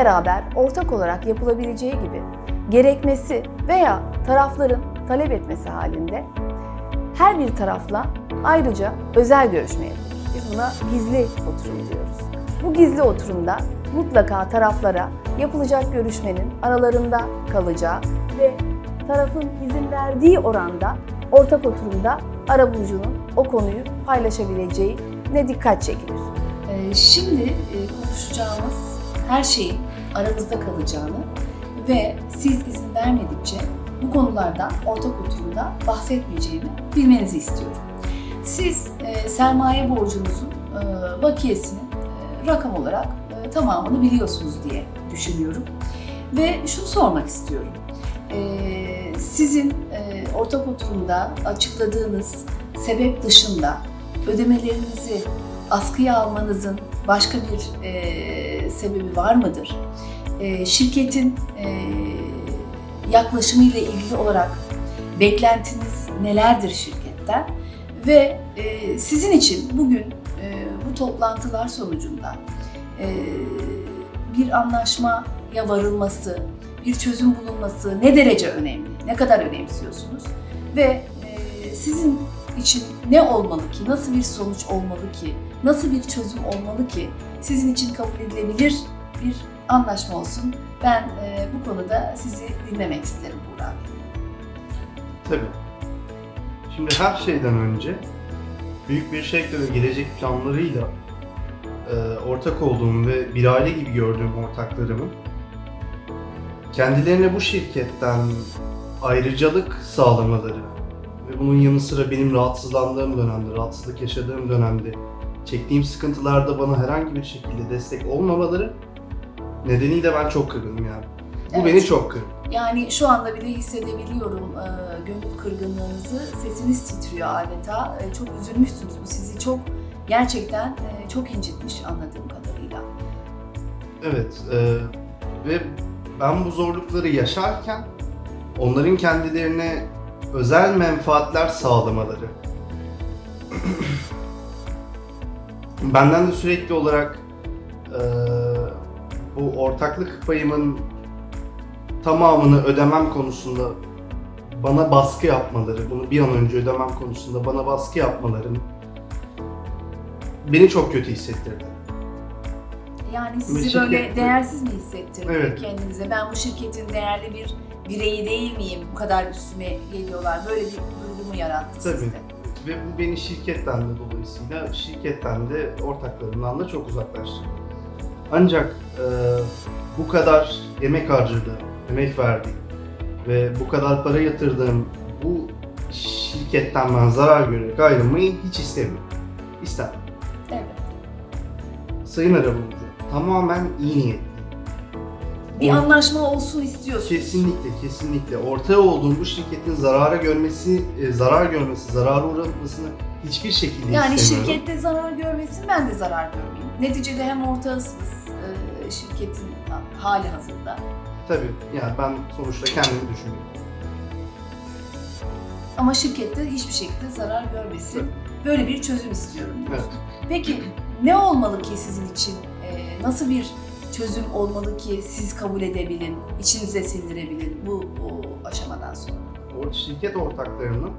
beraber ortak olarak yapılabileceği gibi gerekmesi veya tarafların talep etmesi halinde her bir tarafla ayrıca özel görüşme yapılır. Biz buna gizli oturum diyoruz. Bu gizli oturumda mutlaka taraflara yapılacak görüşmenin aralarında kalacağı ve tarafın izin verdiği oranda ortak oturumda arabulucunun o konuyu paylaşabileceği ne dikkat çekilir. Ee, Şimdi e, konuşacağımız her şeyin aramızda kalacağını ve siz izin vermedikçe bu konulardan ortak oturumda bahsetmeyeceğimi bilmenizi istiyorum. Siz e, sermaye borcunuzun e, bakiyesinin e, rakam olarak e, tamamını biliyorsunuz diye düşünüyorum. Ve şunu sormak istiyorum. E, sizin e, ortak oturumda açıkladığınız sebep dışında ödemelerinizi askıya almanızın başka bir e, sebebi var mıdır? E, şirketin e, yaklaşımıyla ilgili olarak beklentiniz nelerdir şirketten? Ve e, sizin için bugün e, bu toplantılar sonucunda e, bir anlaşmaya varılması, bir çözüm bulunması ne derece önemli? Ne kadar önemsiyorsunuz? Ve e, sizin için ne olmalı ki, nasıl bir sonuç olmalı ki, nasıl bir çözüm olmalı ki sizin için kabul edilebilir bir anlaşma olsun. Ben e, bu konuda sizi dinlemek isterim Buğra Bey. Tabii. Şimdi her şeyden önce büyük bir şekilde ve gelecek planlarıyla e, ortak olduğum ve bir aile gibi gördüğüm ortaklarımın kendilerine bu şirketten ayrıcalık sağlamaları ve bunun yanı sıra benim rahatsızlandığım dönemde, rahatsızlık yaşadığım dönemde çektiğim sıkıntılarda bana herhangi bir şekilde destek olmamaları nedeniyle ben çok kırgınım yani. Bu Evet. beni çok kırdı. Yani şu anda bile hissedebiliyorum e, gönül kırgınlığınızı. Sesiniz titriyor adeta. E, çok üzülmüşsünüz. Bu sizi çok gerçekten e, çok incitmiş anladığım kadarıyla. Evet e, ve ben bu zorlukları yaşarken onların kendilerine özel menfaatler sağlamaları benden de sürekli olarak e, bu ortaklık payımın tamamını ödemem konusunda bana baskı yapmaları, bunu bir an önce ödemem konusunda bana baskı yapmalarını beni çok kötü hissettirdi. Yani sizi şirket- böyle değersiz mi hissettirdi Evet. kendinize? Ben bu şirketin değerli bir bireyi değil miyim? Bu kadar üstüme geliyorlar. Böyle bir duygu mu yarattı Tabii. sizde? Ve bu beni şirketten de dolayısıyla şirketten de ortaklarımdan da çok uzaklaştırdı. Ancak e, bu kadar emek harcadığım, emek verdiğim ve bu kadar para yatırdığım bu şirketten ben zarar görerek ayrılmayı hiç istemiyorum. İstemem. Evet. Sayın Arabulucu, tamamen iyi niyetli. Bir anlaşma olsun istiyorsunuz. Kesinlikle, kesinlikle. Ortağı olduğum bu şirketin zarara görmesi, e, zarar görmesi, zarara uğramasını hiçbir şekilde Yani istemiyorum. şirkette zarar görmesin, ben de zarar görmeyeyim. Neticede hem ortağısınız e, şirketin hali hazırda. Tabii, yani ben sonuçta kendimi düşünüyorum. Ama şirkette hiçbir şekilde zarar görmesin. Böyle bir çözüm istiyorum diyorsunuz. Peki ne olmalı ki sizin için? E, nasıl bir çözüm olmalı ki siz kabul edebilin, içinize sindirebilin bu o aşamadan sonra? O şirket ortaklarının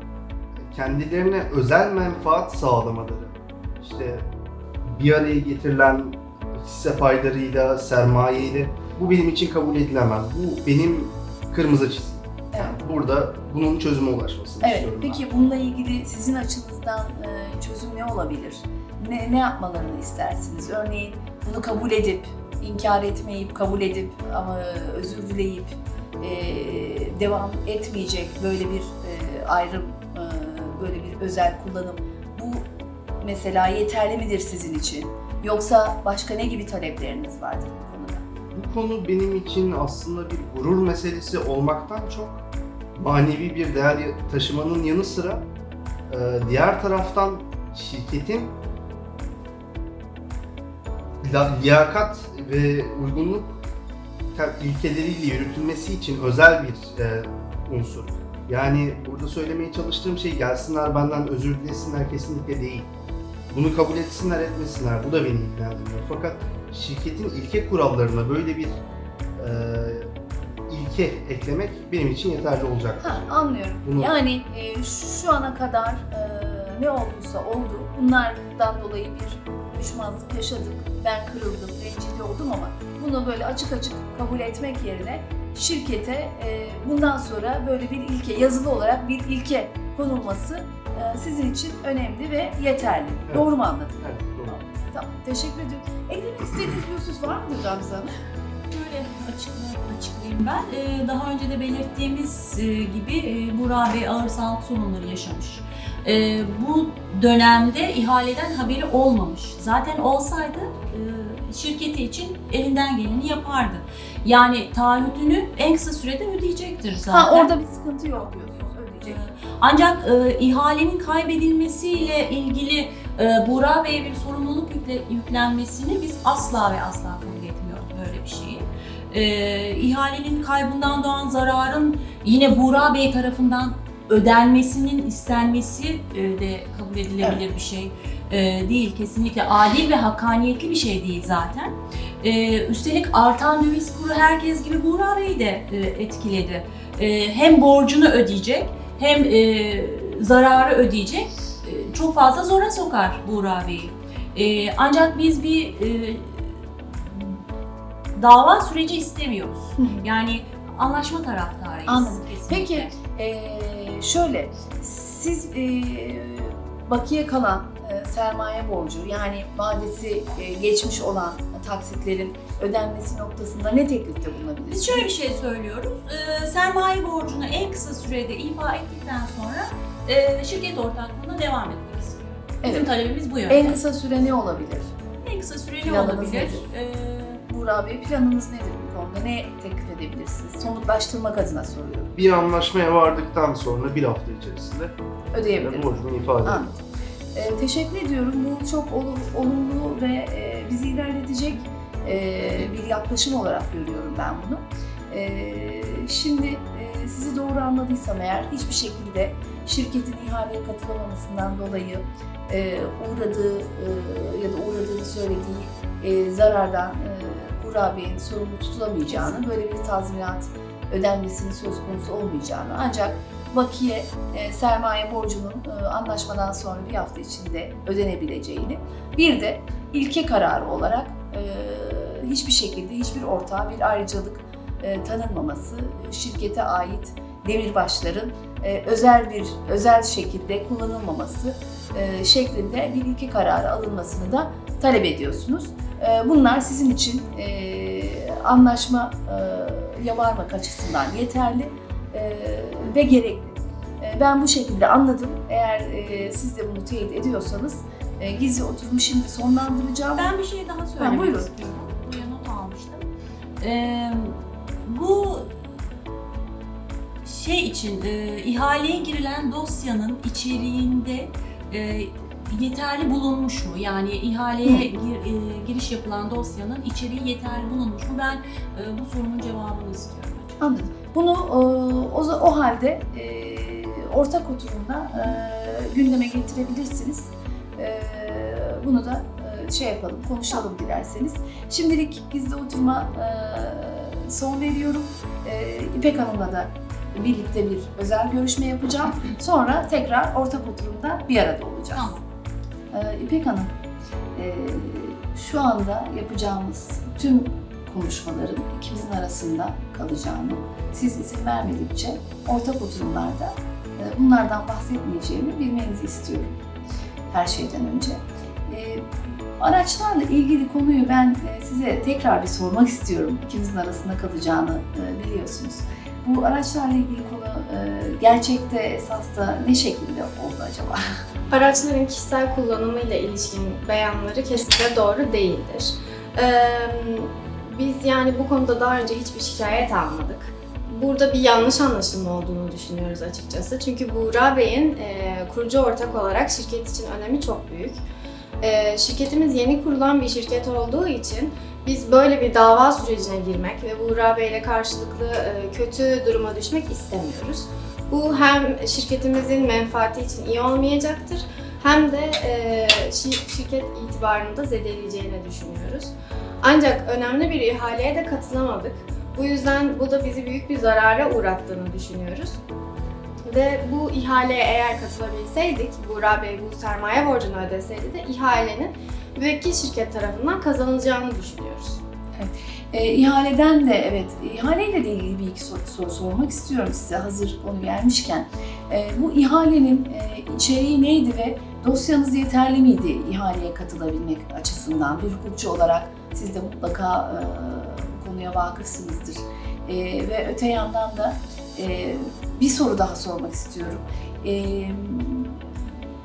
kendilerine özel menfaat sağlamaları, işte bir araya getirilen hisse paylarıyla, sermayeyle bu benim için kabul edilemez. Bu benim kırmızı çizgim. Evet. Burada bunun çözüme ulaşmasını Evet, istiyorum. ben. peki bununla ilgili sizin açınızdan e, çözüm ne olabilir? Ne, ne yapmalarını istersiniz? Örneğin bunu kabul edip, inkar etmeyip, kabul edip ama özür dileyip e, devam etmeyecek böyle bir e, ayrım, e, böyle bir özel kullanım. Bu mesela yeterli midir sizin için? Yoksa başka ne gibi talepleriniz vardır bu konuda? Bu konu benim için aslında bir gurur meselesi olmaktan çok manevi bir değer taşımanın yanı sıra e, diğer taraftan şirketin liyakat ve uygunluk ilkeleriyle yürütülmesi için özel bir e, unsur. Yani burada söylemeye çalıştığım şey gelsinler benden özür dilesinler kesinlikle değil. Bunu kabul etsinler etmesinler bu da beni ilgilendirmiyor. Fakat şirketin ilke kurallarına böyle bir e, ilke eklemek benim için yeterli olacaktır. Ha, anlıyorum. Bunu- Yani e, şu ana kadar e, ne olduysa oldu. Bunlardan dolayı bir düşmanlık yaşadık. Ben kırıldım, rencide oldum ama bunu böyle açık açık kabul etmek yerine şirkete e, bundan sonra böyle bir ilke, yazılı olarak bir ilke konulması e, sizin için önemli ve yeterli. Evet. Doğru mu anladım? Evet, doğru. Tamam, teşekkür ediyorum. Eklemek istediğiniz bir husus var mıdır Gamze Hanım? Böyle açıklayayım, açıklayayım ben. Ee, daha önce de belirttiğimiz e, gibi e, Burak Bey ağır sağlık sorunları yaşamış. Ee, bu dönemde ihaleden haberi olmamış. Zaten olsaydı e, şirketi için elinden geleni yapardı. Yani taahhütünü en kısa sürede ödeyecektir zaten. Ha orada bir sıkıntı yok diyorsunuz, ödeyecek. Ancak e, ihalenin kaybedilmesiyle ilgili e, Buğra Bey'e bir sorumluluk yükle- yüklenmesini biz asla ve asla kabul etmiyoruz böyle bir şeyi. E, ihalenin kaybından doğan zararın yine Buğra Bey tarafından ödenmesinin istenmesi e, de kabul edilebilir bir şey e, değil. Kesinlikle adil ve hakkaniyetli bir şey değil zaten. E, üstelik artan döviz kuru herkes gibi Buğra Bey'i de e, etkiledi. E, hem borcunu ödeyecek hem e, zararı ödeyecek e, çok fazla zora sokar Buğra Bey'i. E, ancak biz bir e, dava süreci istemiyoruz. Yani anlaşma taraftarıyız. Anladım. kesinlikle. Peki Ee, şöyle, siz e, bakiye kalan e, sermaye borcu yani vadesi e, geçmiş olan taksitlerin ödenmesi noktasında ne teklifte bulunabilirsiniz? Biz şöyle bir şey söylüyoruz. E, sermaye borcunu en kısa sürede ifa ettikten sonra e, şirket ortaklığına devam etmek istiyor. Bizim Evet. talebimiz bu yönde. En kısa süre ne olabilir? En kısa süre ne olabilir? nedir? E, Buğra Bey planınız nedir bu konuda? Ne teklif edebilirsiniz? Somutlaştırmak adına soruyorum. Bir anlaşmaya vardıktan sonra bir hafta içerisinde Ödeyebilirim. borcumu ifade. Anladım. Ee, teşekkür ediyorum. Bu çok olu- olumlu ve e, bizi ilerletecek e, bir yaklaşım olarak görüyorum ben bunu. E, şimdi e, sizi doğru anladıysam eğer hiçbir şekilde şirketin ihaleye katılamamasından dolayı e, uğradığı e, ya da uğradığını söylediği e, zarardan e, Burak Bey'in sorumlu tutulamayacağını, böyle bir tazminat ödenmesinin söz konusu olmayacağını ancak bakiye e, sermaye borcunun e, anlaşmadan sonra bir hafta içinde ödenebileceğini, bir de ilke kararı olarak e, hiçbir şekilde hiçbir ortağa bir ayrıcalık e, tanınmaması, e, şirkete ait demirbaşların e, özel bir özel şekilde kullanılmaması e, şeklinde bir ilke kararı alınmasını da talep ediyorsunuz. E, bunlar sizin için e, anlaşma e, varmak açısından yeterli e, ve gerekli. Ben bu şekilde anladım. Eğer siz de bunu teyit ediyorsanız gizli oturumu şimdi sonlandıracağım. Ben bir şey daha söylemek buyurun. istiyorum. Buraya not almıştım. Ee, bu şey için e, ihaleye girilen dosyanın içeriğinde e, yeterli bulunmuş mu? Yani ihaleye gir- e, giriş yapılan dosyanın içeriği yeterli bulunmuş mu? Ben e, bu sorunun cevabını istiyorum. Anladım. Bunu e, o, o halde e, ortak oturumda e, gündeme getirebilirsiniz. E, bunu da e, şey yapalım, konuşalım dilerseniz. Şimdilik gizli oturuma e, son veriyorum. E, İpek Hanım'la da birlikte bir özel görüşme yapacağım. Sonra tekrar ortak oturumda bir arada olacağız. Tamam. Ee, İpek Hanım, e, şu anda yapacağımız tüm konuşmaların ikimizin arasında kalacağını, siz izin vermedikçe ortak oturumlarda e, bunlardan bahsetmeyeceğimi bilmenizi istiyorum her şeyden önce. E, Araçlarla ilgili konuyu ben size tekrar bir sormak istiyorum. İkimizin arasında kalacağını biliyorsunuz. Bu araçlarla ilgili konu gerçekte esasda ne şekilde oldu acaba? Araçların kişisel kullanımıyla ilişkin beyanları kesinlikle doğru değildir. Ee, biz yani bu konuda daha önce hiçbir şikayet almadık. Burada bir yanlış anlaşılma olduğunu düşünüyoruz açıkçası. Çünkü Buğra Bey'in e, kurucu ortak olarak şirket için önemi çok büyük. E, şirketimiz yeni kurulan bir şirket olduğu için biz böyle bir dava sürecine girmek ve Buğra Bey ile karşılıklı e, kötü duruma düşmek istemiyoruz. Bu hem şirketimizin menfaati için iyi olmayacaktır hem de e, şi- şirket itibarını da zedeleyeceğini düşünüyoruz. Ancak önemli bir ihaleye de katılamadık. Bu yüzden bu da bizi büyük bir zarara uğrattığını düşünüyoruz. Ve bu ihaleye eğer katılabilseydik, Buğra Bey bu sermaye borcunu ödeseydi de ihalenin müvekkil şirket tarafından kazanılacağını düşünüyoruz. E, ihaleden de evet, ihaleyle de ilgili bir iki soru, soru sormak istiyorum size hazır konu gelmişken. E, bu ihalenin e, içeriği neydi ve dosyanız yeterli miydi ihaleye katılabilmek açısından? Bir hukukçu olarak siz de mutlaka e, konuya vakıfsınızdır. E, ve öte yandan da e, bir soru daha sormak istiyorum. E,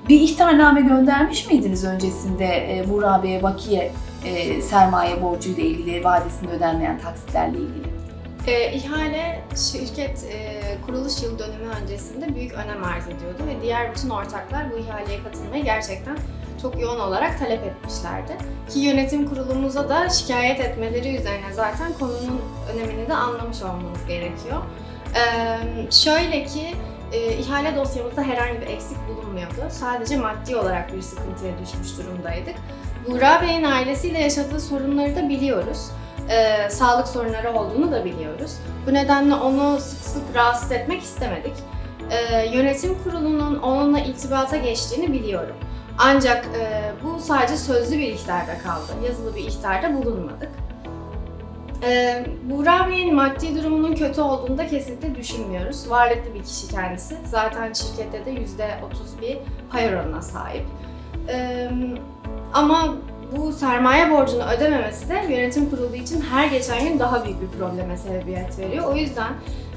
bir ihtarname göndermiş miydiniz öncesinde e, Buğra Bey'e bakiye e, sermaye borcuyla ilgili, vadesinde ödenmeyen taksitlerle ilgili. E, ihale şirket e, kuruluş yıl dönümü öncesinde büyük önem arz ediyordu ve diğer bütün ortaklar bu ihaleye katılmayı gerçekten çok yoğun olarak talep etmişlerdi. Ki yönetim kurulumuza da şikayet etmeleri üzerine zaten konunun önemini de anlamış olmamız gerekiyor. E, şöyle ki e, ihale dosyamızda herhangi bir eksik bulunmuyordu. Sadece maddi olarak bir sıkıntıya düşmüş durumdaydık. Buğra Bey'in ailesiyle yaşadığı sorunları da biliyoruz e, sağlık sorunları olduğunu da biliyoruz. Bu nedenle onu sık sık rahatsız etmek istemedik. E, yönetim kurulunun onunla irtibata geçtiğini biliyorum. Ancak e, bu sadece sözlü bir ihtarda kaldı. Yazılı bir ihtarda bulunmadık. E, Buğra Bey'in maddi durumunun kötü olduğunu da kesinlikle düşünmüyoruz. Varlıklı bir kişi kendisi. Zaten şirkette de %30 bir pay oranına sahip. Ama bu sermaye borcunu ödememesi de yönetim kurulu için her geçen gün daha büyük bir probleme sebebiyet veriyor. O yüzden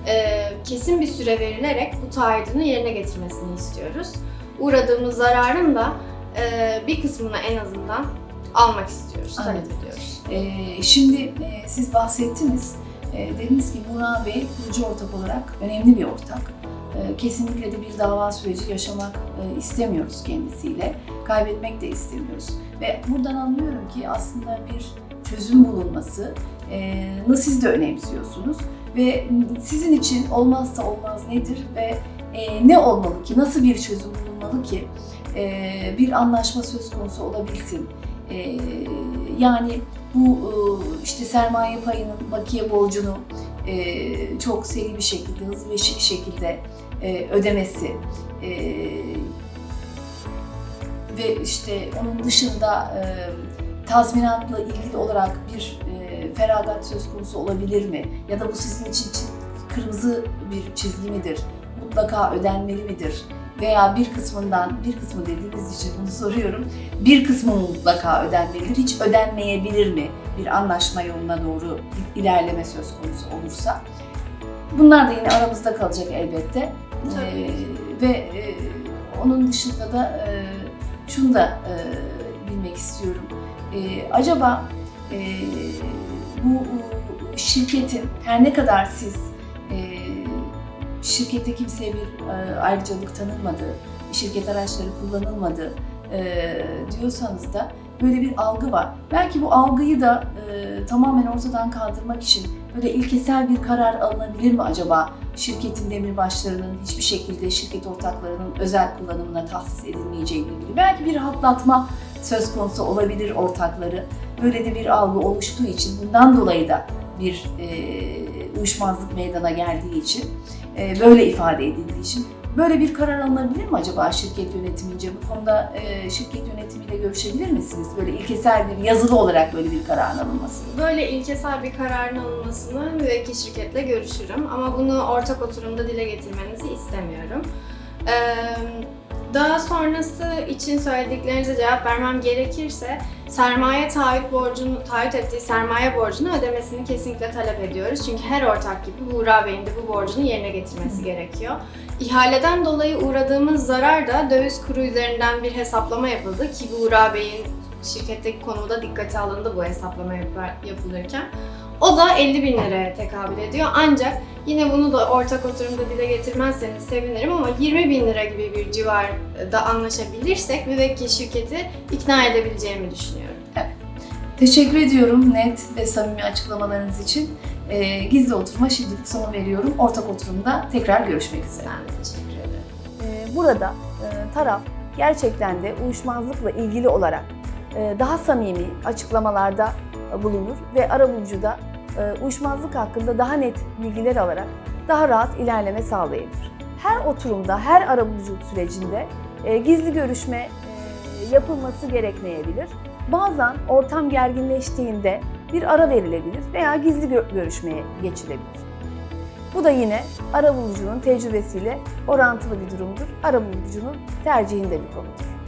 e, kesin bir süre verilerek bu taahhüdünü yerine getirmesini istiyoruz. Uğradığımız zararın da e, bir kısmını en azından almak istiyoruz, talep ediyoruz. E, şimdi e, siz bahsettiniz, e, dediniz ki Buğra Bey kurucu ortak olarak önemli bir ortak. E, kesinlikle de bir dava süreci yaşamak e, istemiyoruz kendisiyle, kaybetmek de istemiyoruz. Ve buradan anlıyorum ki aslında bir çözüm bulunması e, siz de önemsiyorsunuz ve sizin için olmazsa olmaz nedir ve e, ne olmalı ki, nasıl bir çözüm bulunmalı ki bir anlaşma söz konusu olabilsin. Yani bu işte sermaye payının bakiye borcunu e, çok seri bir şekilde, hızlı bir şekilde e, ödemesi e, ve işte onun dışında e, tazminatla ilgili olarak bir e, feragat söz konusu olabilir mi? Ya da bu sizin için çi- kırmızı bir çizgi midir? Mutlaka ödenmeli midir? Veya bir kısmından, bir kısmı dediğiniz için bunu soruyorum. Bir kısmı mı mutlaka ödenmelidir, hiç ödenmeyebilir mi? Bir anlaşma yoluna doğru il- ilerleme söz konusu olursa. Bunlar da yine aramızda kalacak elbette. Tabii. Ee, ve e, onun dışında da e, şunu da e, bilmek istiyorum. E, acaba e, bu şirketin her ne kadar siz şirkette kimseye bir e, ayrıcalık tanınmadı, şirket araçları kullanılmadı e, diyorsanız da böyle bir algı var. Belki bu algıyı da e, tamamen ortadan kaldırmak için böyle ilkesel bir karar alınabilir mi acaba? Şirketin demirbaşlarının hiçbir şekilde şirket ortaklarının özel kullanımına tahsis edilmeyeceği ile ilgili. Belki bir rahatlatma söz konusu olabilir ortakları. Böyle de bir algı oluştuğu için bundan dolayı da bir e, uyuşmazlık meydana geldiği için, e, böyle ifade edildiği için böyle bir karar alınabilir mi acaba şirket yönetimince? Bu konuda e, şirket yönetimiyle görüşebilir misiniz? Böyle ilkesel bir yazılı olarak böyle bir kararın alınması. Böyle ilkesel bir kararın alınmasını müvekkil şirketle görüşürüm ama bunu ortak oturumda dile getirmenizi istemiyorum. Ee, daha sonrası için söylediklerinize cevap vermem gerekirse sermaye taahhüt borcunu, taahhüt ettiği sermaye borcunu ödemesini kesinlikle talep ediyoruz. Çünkü her ortak gibi Buğra Bey'in de bu borcunu yerine getirmesi gerekiyor. İhaleden dolayı uğradığımız zarar da döviz kuru üzerinden bir hesaplama yapıldı ki Buğra Bey'in şirketteki konumu da dikkate alındı bu hesaplama yap- yapılırken. O da 50 bin liraya tekabül ediyor. Ancak yine bunu da ortak oturumda dile getirmezseniz sevinirim ama 20 bin lira gibi bir civarda anlaşabilirsek müvekkil şirketi ikna edebileceğimi düşünüyorum. Teşekkür ediyorum net ve samimi açıklamalarınız için. E, gizli oturuma şimdilik son veriyorum. Ortak oturumda tekrar görüşmek üzere. Ben de teşekkür ederim. Ee, Burada e, taraf gerçekten de uyuşmazlıkla ilgili olarak e, daha samimi açıklamalarda e, bulunur ve arabulucu da e, uyuşmazlık hakkında daha net bilgiler alarak daha rahat ilerleme sağlayabilir. Her oturumda, her arabuluculuk sürecinde e, gizli görüşme e, yapılması gerekmeyebilir. Bazen ortam gerginleştiğinde bir ara verilebilir veya gizli gö- görüşmeye geçilebilir. Bu da yine arabulucunun tecrübesiyle orantılı bir durumdur. Arabulucunun tercihinde bir konudur.